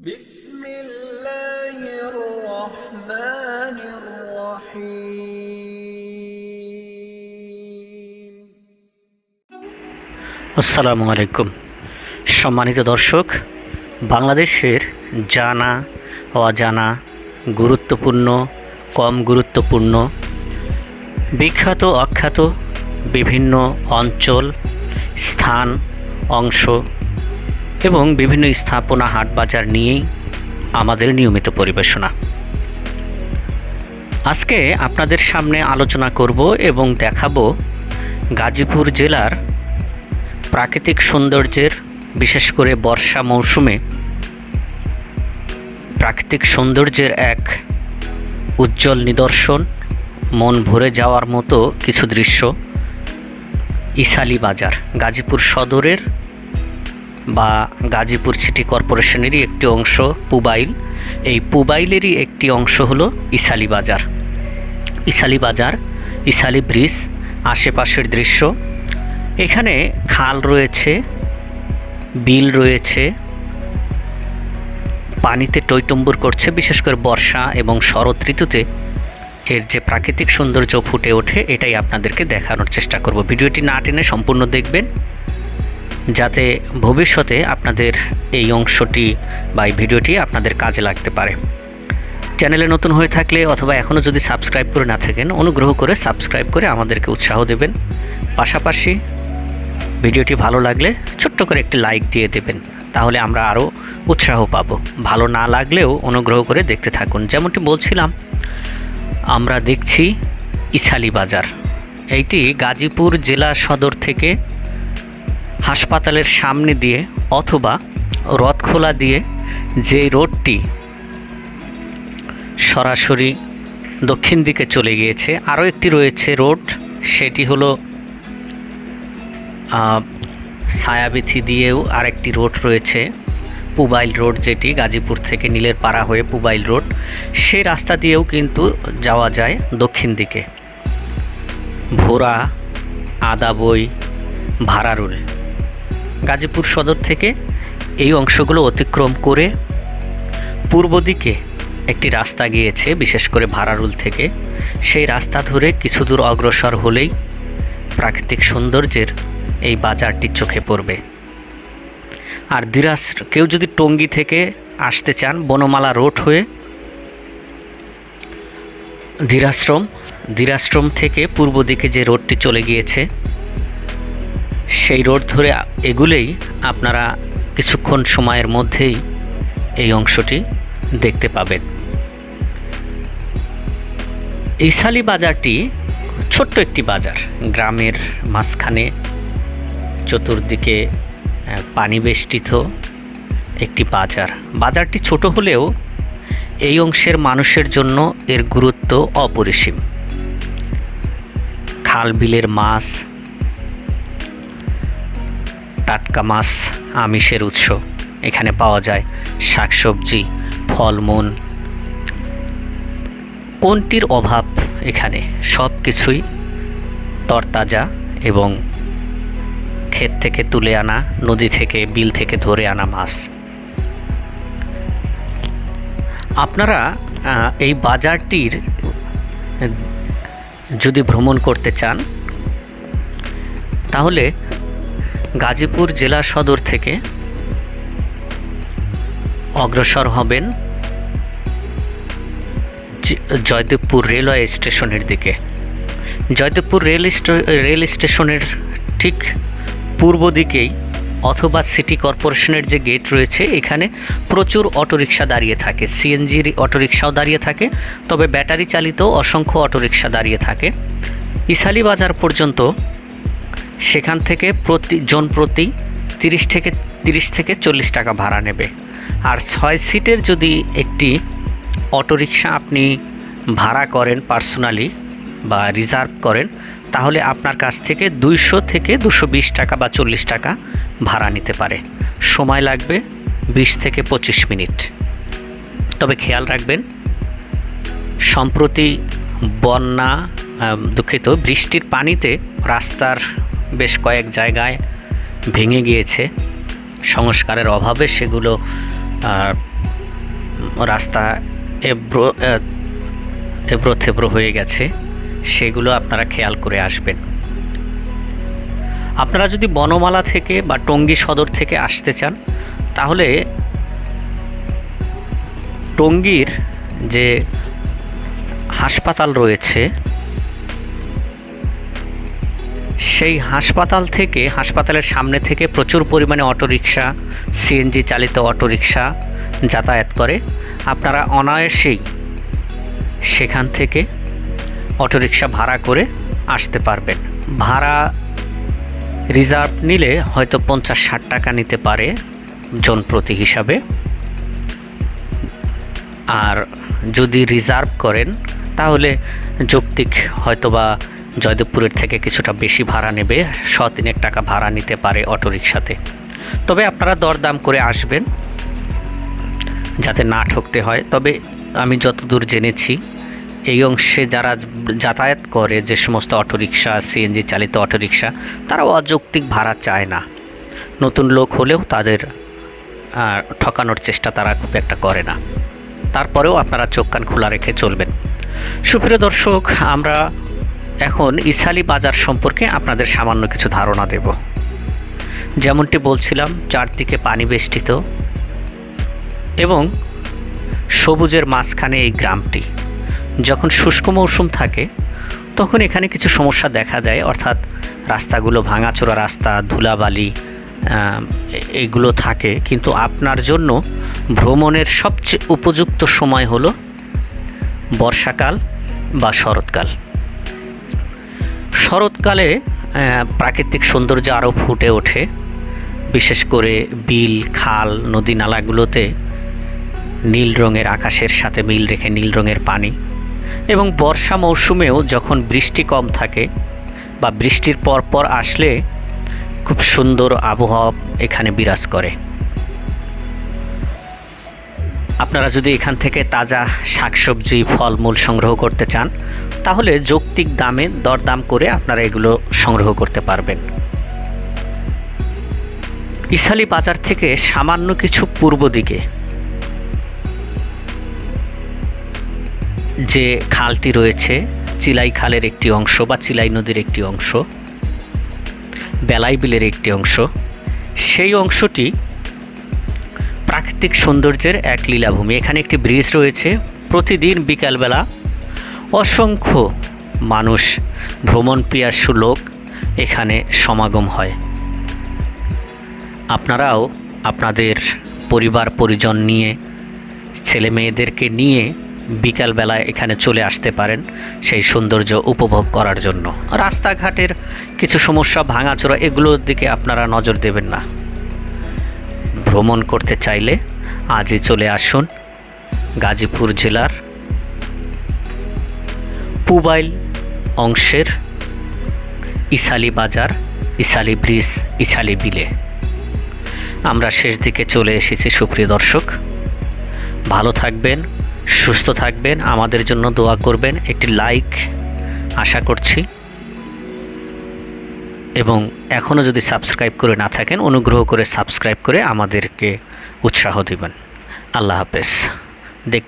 بسم الله الرحمن الرحيم আসসালামু আলাইকুম সম্মানিত দর্শক বাংলাদেশের জানা অজানা গুরুত্বপূর্ণ কম গুরুত্বপূর্ণ বিখ্যাত অখ্যাত বিভিন্ন অঞ্চল স্থান অংশ এবং বিভিন্ন স্থাপনা হাট বাজার নিয়েই আমাদের নিয়মিত পরিবেশনা। আজকে আপনাদের সামনে আলোচনা করব এবং দেখাবো গাজীপুর জেলার প্রাকৃতিক সৌন্দর্যের, বিশেষ করে বর্ষা মৌসুমে প্রাকৃতিক সৌন্দর্যের এক উজ্জ্বল নিদর্শন, মন ভরে যাওয়ার মতো কিছু দৃশ্য। ইসালি বাজার, গাজীপুর সদরের বা গাজীপুর সিটি কর্পোরেশনেরই একটি অংশ পুবাইল। এই পুবাইলেরই একটি অংশ হলো ইসালি বাজার। ইসালি বাজার, ইসালি ব্রিজ, আশেপাশের দৃশ্য। এখানে খাল রয়েছে, বিল রয়েছে, পানিতে টইটম্বুর করছে, বিশেষ করে বর্ষা এবং শরৎ ঋতুতে। এর যে প্রাকৃতিক সৌন্দর্য ফুটে ওঠে, এটাই আপনাদেরকে দেখানোর চেষ্টা করব। ভিডিওটি না টেনে সম্পূর্ণ দেখবেন। যাতে ভবিষ্যতে আপনাদের এই অংশটি বা এই ভিডিওটি আপনাদের কাজে লাগতে পারে। চ্যানেলে নতুন হয়ে থাকলে অথবা এখনও যদি সাবস্ক্রাইব করে না থাকেন, অনুগ্রহ করে সাবস্ক্রাইব করে আমাদেরকে উৎসাহ দেবেন। পাশাপাশি ভিডিওটি ভালো লাগলে ছোট্ট করে একটি লাইক দিয়ে দেবেন, তাহলে আমরা আরও উৎসাহ পাব। ভালো না লাগলেও অনুগ্রহ করে দেখতে থাকুন। যেমনটি বলছিলাম, আমরা দেখছি ইছালি বাজার এইটি গাজীপুর জেলা সদর থেকে হাসপাতালের সামনে দিয়ে অথবা রথখোলা দিয়ে যে রোডটি সরাসরি দক্ষিণ দিকে চলে গিয়েছে, আরও একটি রয়েছে রোড। সেটি হলো ছায়াবিথি দিয়েও আরেকটি রোড রয়েছে, পুবাইল রোড যেটি, গাজীপুর থেকে নীলের পাড়া হয়ে পুবাইল রোড। সে রাস্তা দিয়েও কিন্তু যাওয়া যায় দক্ষিণ দিকে। ভোরা, আদাবই ভাড়ারুল গাজীপুর সদর থেকে এই অংশগুলো অতিক্রম করে পূর্ব দিকে একটি রাস্তা গিয়েছে, বিশেষ করে ভাড়ারুল থেকে। সেই রাস্তা ধরে কিছু দূর অগ্রসর হলেই প্রাকৃতিক সৌন্দর্যের এই বাজারটি চোখে পড়বে। আর দিরাস কেউ যদি টঙ্গী থেকে আসতে চান, বনমালা রোড হয়ে ধীরাশ্রম ধীরাশ্রম থেকে পূর্ব দিকে যে রোডটি চলে গিয়েছে সেই রোড ধরে এগুলেই আপনারা কিছুক্ষণ সময়ের মধ্যেই এই অংশটি দেখতে পাবেন। ইসালি বাজারটি ছোট্ট একটি বাজার। গ্রামের মাঝখানে চতুর্দিকে পানি বেষ্টিত একটি বাজার। বাজারটি ছোট হলেও এই অংশের মানুষের জন্য এর গুরুত্ব অপরিসীম। খাল বিলের মাছ টাটকা মাছ, আমিষের উৎস। এখানে পাওয়া যায় শাকসবজি, ফলমূল। কোনটির অভাব এখানে? সব কিছুই তরতাজা এবং ক্ষেত থেকে তুলে আনা, নদী থেকে, বিল থেকে ধরে আনা মাছ। আপনারা এই বাজারটির যদি ভ্রমণ করতে চান, তাহলে গাজীপুর জেলা সদর থেকে অগ্রসর হবেন জয়দেবপুর রেলওয়ে স্টেশনের দিকে। জয়দেবপুর রেল রেল স্টেশনের ঠিক পূর্ব দিকেই অথবা সিটি কর্পোরেশনের যে গেট রয়েছে, এখানে প্রচুর অটোরিকশা দাঁড়িয়ে থাকে। সিএনজির অটোরিকশাও দাঁড়িয়ে থাকে, তবে ব্যাটারি চালিত অসংখ্য অটোরিকশা দাঁড়িয়ে থাকে। ইসালি বাজার পর্যন্ত সেখান থেকে প্রতি, জন প্রতি তিরিশ থেকে তিরিশ থেকে চল্লিশ টাকা ভাড়া নেবে। আর ছয় সিটের যদি একটি অটোরিকশা আপনি ভাড়া করেন পার্সোনালি বা রিজার্ভ করেন, তাহলে আপনার কাছ থেকে দুইশো থেকে দুশো বিশ টাকা বা চল্লিশ টাকা ভাড়া নিতে পারে। সময় লাগবে বিশ থেকে পঁচিশ মিনিট। তবে খেয়াল রাখবেন, সম্প্রতি বন্যা দুঃখিত, বৃষ্টির পানিতে রাস্তার বেশ কয়েক জায়গায় ভেঙে গিয়েছে। সংস্কারের অভাবে সেগুলো রাস্তা এব্রো আহ, এবড়ো থেবড়ো হয়ে গেছে। সেগুলো আপনারা খেয়াল করে আসবেন। আপনারা যদি বনমালা থেকে বা টঙ্গী সদর থেকে আসতে চান তাহলে টঙ্গীর যে হাসপাতাল রয়েছে সেই হাসপাতাল থেকে, হাসপাতালের সামনে থেকে প্রচুর পরিমাণে অটোরিকশা সিএনজি চালিত অটোরিকশা যাতায়াত করে। আপনারা অনায়াসেই সেখান থেকে অটোরিকশা ভাড়া করে আসতে পারবেন। ভাড়া রিজার্ভ নিলে হয়তো পঞ্চাশ ষাট টাকা নিতে পারে জন প্রতি হিসাবে। আর যদি রিজার্ভ করেন, তাহলে যৌক্তিক হয়তোবা জয়দেবপুরের থেকে কিছুটা বেশি ভাড়া নেবে শ তিনেক টাকা ভাড়া নিতে পারে অটোরিকশাতে। তবে আপনারা দরদাম করে আসবেন, যাতে না ঠকতে হয়। তবে আমি যতদূর জেনেছি, এই অংশে যারা যাতায়াত করে, যে সমস্ত অটোরিকশা সিএনজি চালিত অটোরিকশা তারা অযৌক্তিক ভাড়া চায় না। নতুন লোক হলেও তাদের ঠকানোর চেষ্টা তারা খুব একটা করে না। তারপরেও আপনারা চোখ কান খোলা রেখে চলবেন। সুপ্রিয় দর্শক, আমরা এখন ইসালি বাজার সম্পর্কে আপনাদের সামান্য কিছু ধারণা দেব। যেমনটি বলছিলাম, চারদিকে পানি বেষ্টিত এবং সবুজের মাঝখানে এই গ্রামটি। যখন শুষ্ক মৌসুম থাকে, তখন এখানে কিছু সমস্যা দেখা দেয়, অর্থাৎ রাস্তাগুলো ভাঙাচোরা রাস্তা, ধুলাবালি এগুলো থাকে। কিন্তু আপনার জন্য ভ্রমণের সবচেয়ে উপযুক্ত সময় হলো বর্ষাকাল বা শরৎকাল। শরৎকালে প্রাকৃতিক সৌন্দর্য আরও ফুটে ওঠে। বিশেষ করে বিল, খাল, নদী নালাগুলোতে নীল রঙের আকাশের সাথে মিল রেখে নীল রঙের পানি এবং বর্ষা মৌসুমেও যখন বৃষ্টি কম থাকে বা বৃষ্টির পর পর আসলে খুব সুন্দর আবহাওয়া এখানে বিরাজ করে। আপনারা যদি এখান থেকে তাজা শাকসবজি, ফলমূল সংগ্রহ করতে চান, তাহলে যৌক্তিক দামে দরদাম করে আপনারা এগুলো সংগ্রহ করতে পারবেন। ইসালি বাজার থেকে সামান্য কিছু পূর্ব দিকে, যে খালটি রয়েছে, চিলাই খালের একটি অংশ বা চিলাই নদীর একটি অংশ, বেলাই বিলের একটি অংশ, সেই অংশটি প্রাকৃতিক সৌন্দর্যের এক লীলাভূমি। এখানে একটি ব্রিজ রয়েছে। প্রতিদিন বিকালবেলা অসংখ্য মানুষ, ভ্রমণ পিয়াসু লোক এখানে সমাগম হয়। আপনারাও আপনাদের পরিবার, পরিজন নিয়ে, ছেলে মেয়েদেরকে নিয়ে বিকালবেলায় এখানে চলে আসতে পারেন সেই সৌন্দর্য উপভোগ করার জন্য। রাস্তাঘাটের কিছু সমস্যা, ভাঙাচোরা, এগুলোর দিকে আপনারা নজর দেবেন না। ভ্রমণ করতে চাইলে আজই চলে আসুন গাজীপুর জেলার পুবাইল অংশের ইসালি বাজার, ইসালি ব্রিজ, ইসালি বিলে। আমরা শেষ দিকে চলে এসেছি, সুপ্রিয় দর্শক। ভালো থাকবেন, সুস্থ থাকবেন, আমাদের জন্য দোয়া করবেন। একটি লাইক আশা করছি। এবং এখনও যদি সাবস্ক্রাইব করে না থাকেন, অনুগ্রহ করে সাবস্ক্রাইব করে আমাদেরকে উৎসাহ দিবেন। আল্লাহ হাফেজ।